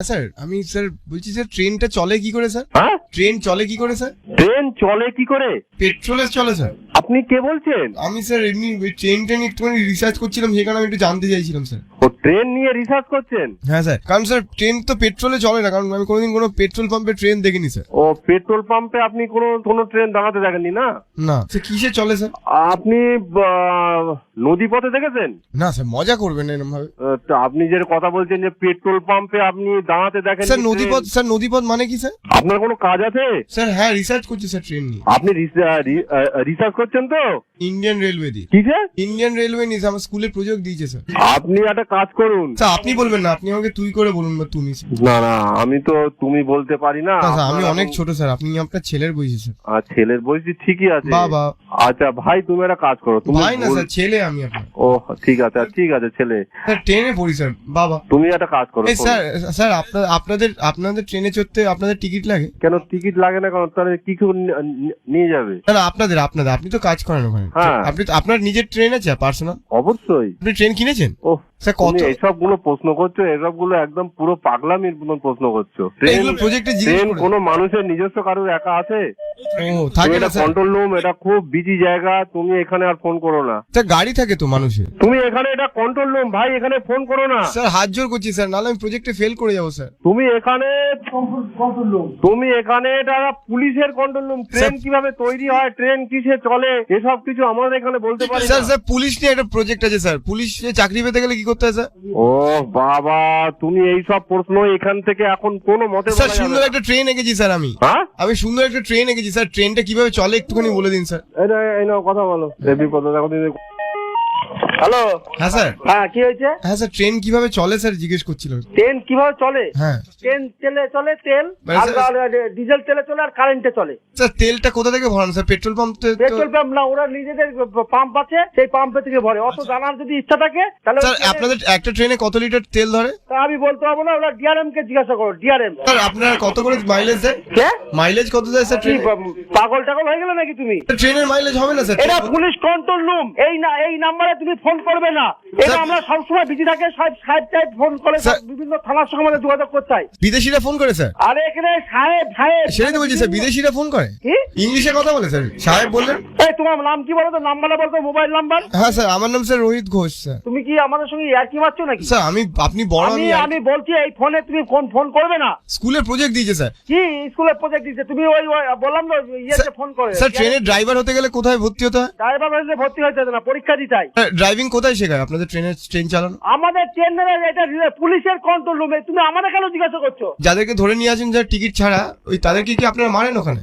Sir আমি sir বলছি sir ট্রেনটা চলে কি করে স্যার? হ্যাঁ? ট্রেন চলে কি করে স্যার? ট্রেন চলে কি করে? পেট্রোলে চলে স্যার। আপনি কে বলছেন? আমি স্যার এমনি ট্রেন ট্রেন একটুখানি রিসার্চ করছিলাম সেখানে আমি একটু জানতে চাইছিলাম স্যার। ও ট্রেন নিয়ে রিসার্চ করছেন? হ্যাঁ স্যার। কারণ স্যার ট্রেন তো পেট্রোলে চলে না কারণ আমি কোনোদিন কোনো পেট্রোল পাম্পে ট্রেন দেখিনি স্যার। ও পেট্রোল পাম্পে আপনি কোনো কোনো ট্রেন দাঁড়াতে দেখেননি না? না। স্যার কিসে চলে স্যার? আপনি নদী পথে দেখেছেন? না স্যার মজা করবেন এরকম ভাবে তো আপনি যে কথা বলছেন যে পেট্রোল পাম্পে আপনি দাঁড়াতে দেখেন স্যার নদীপথ স্যার নদীপথ মানে কি স্যার? আপনার কোনো কাজ আছে? স্যার হ্যাঁ রিসার্চ করছি স্যার ট্রেন নিয়ে। আপনি রিসার্চ করছেন? তো? ইন্ডিয়ান রেলওয়ে দিয়ে কিসে ইন্ডিয়ান রেলওয়ে নিয়ে আমার স্কুলে প্রজেক্ট দিয়েছে স্যার আপনি একটা কাজ করুন। স্যার আপনি বলবেন না আপনি আমাকে তুই করে বলুন বা তুমি না না আমি তো তুমি বলতে পারি না। না, স্যার আমি অনেক ছোট স্যার আপনি আপনার ছেলের বয়সী স্যার আর ছেলের বয়সী ঠিকই আছে। বাবা। আচ্ছা ভাই তুমি একটা কাজ করো তুমি ভাই না স্যার ছেলে আমি আপনার। ও ঠিক আছে ঠিক আছে ছেলে। স্যার ট্রেনে পড়ি স্যার বাবা। তুমি একটা কাজ করো এই স্যার স্যার আপনার আপনাদের আপনাদের ট্রেনে চড়তে আপনাদের টিকিট লাগে? কেন টিকিট লাগে না কারণ তাহলে কি নিয়ে যাবে? না আপনাদের আপনাদের আপনি তো কাজ করেন ওখানে। হ্যাঁ। আপনি তো আপনার নিজের ট্রেন আছে পার্সোনাল? অবশ্যই। আপনি ট্রেন কিনেছেন? ও স্যার কত? এসবগুলো প্রশ্ন করছ এসবগুলো একদম পুরো পাগলামির মতন প্রশ্ন করছ। ট্রেন প্রজেক্টে ট্রেন কোনো মানুষের নিজস্ব কারোর একা আছে? ও থাকে না এটা স্যার। কন্ট্রোল রুম এটা খুব বিজি জায়গা তুমি এখানে আর ফোন করো না। স্যার গাড়ি থাকে তো মানুষের? তুমি এখানে এটা কন্ট্রোল রুম ভাই এখানে ফোন করো না। স্যার হাত জোর করছি স্যার নাহলে আমি প্রজেক্টে ফেল করে যাব স্যার। তুমি এখানে তুমি এখানে এটা পুলিশের কন্ট্রোল রুম। ট্রেন কীভাবে তৈরি হয় ট্রেন কিসে চলে এসব কিছু আমাদের এখানে বলতে পারি স্যার স্যার পুলিশ নিয়ে একটা প্রজেক্ট আছে স্যার। পুলিশে চাকরি পেতে গেলে কি করতে হয় স্যার? ও বাবা তুমি এই সব প্রশ্ন এখান থেকে এখন কোনো মতে স্যার সুন্দর একটা ট্রেন এঁকেছি স্যার আমি। হ্যাঁ? আমি সুন্দর একটা ট্রেন এঁকেছি স্যার। ট্রেনটা কীভাবে চলে একটুখানি বলে দিন স্যার। এই নাও, কথা বলো। এ বিপদ দেখো হ্যালো হ্যাঁ স্যার। হ্যাঁ কি হয়েছে? হ্যাঁ স্যার ট্রেন কীভাবে চলে স্যার জিজ্ঞেস করছিলাম ট্রেন কীভাবে চলে? হ্যাঁ। ট্রেন তেলে চলে তেল মানে আর ডিজেল তেলে চলে আর কারেন্টে চলে। স্যার তেলটা কোথা থেকে ভরান? Sir petrol pump petrol pump না ওরা নিজেদের পাম্প আছে সেই পাম্পে থেকে ভরে। অত জানার যদি ইচ্ছা থাকে তাহলে স্যার আপনাদের একটা ট্রেনে কত লিটার তেল ধরে? তা আমি বলতে পারব না ওরা ডিআরএম কে জিজ্ঞাসা করো ডিআরএম। স্যার আপনার কত করে মাইলেজ দেয়? কে? মাইলেজ কত দেয় স্যার পাগল টাগল হয়ে গেল নাকি তুমি? ট্রেনের মাইলেজ হবে না স্যার এটা পুলিশ কন্ট্রোল রুম এই না এই নাম্বারে তুমি ফোন করবে না। এটা আমরা সবসময় বিজি থাকে সাহেব সাহেব টাইপ ফোন করে বিভিন্ন থানার সঙ্গে আমাদের যোগাযোগ করতে হয়। বিদেশিরা ফোন করে স্যার? আরে এখানে সাহেব সাহেব সেটাই তো বলছি স্যার বিদেশিরা ফোন করে? ইংলিশে কথা বলে স্যার সাহেব বললেন। এই তোমার নাম কি বলো তো? নাম্বারটা বলতো মোবাইল নাম্বার হ্যাঁ স্যার আমার নাম স্যার রোহিত ঘোষ স্যার। তুমি কি আমাদের সঙ্গে ইয়ার্কি মারছো নাকি? স্যার আমি আপনি বড় আমি আমি বলছি এই ফোনে তুমি ফোন ফোন করবে না? স্কুলের প্রজেক্ট দিয়েছে স্যার। কি স্কুলের প্রজেক্ট দিয়েছে? তুমি ওই বললাম তো ইয়েতে ফোন করে। স্যার ট্রেনের ড্রাইভার হতে গেলে কোথায় ভর্তি হতে হয়? ড্রাইভার ভর্তি হয়েছে না পরীক্ষা দিতে হয়। ড্রাইভিং কোথায় শেখায়? আপনাদের ট্রেনের ট্রেন চালানো? আমাদের ট্রেনের এটা পুলিশের কন্ট্রোল রুমে তুমি আমাদের কেন জিজ্ঞাসা করছ? যাদেরকে ধরে নিয়ে আসেন যারা টিকিট ছাড়া ওই তাদেরকে কি আপনারা মারেন ওখানে?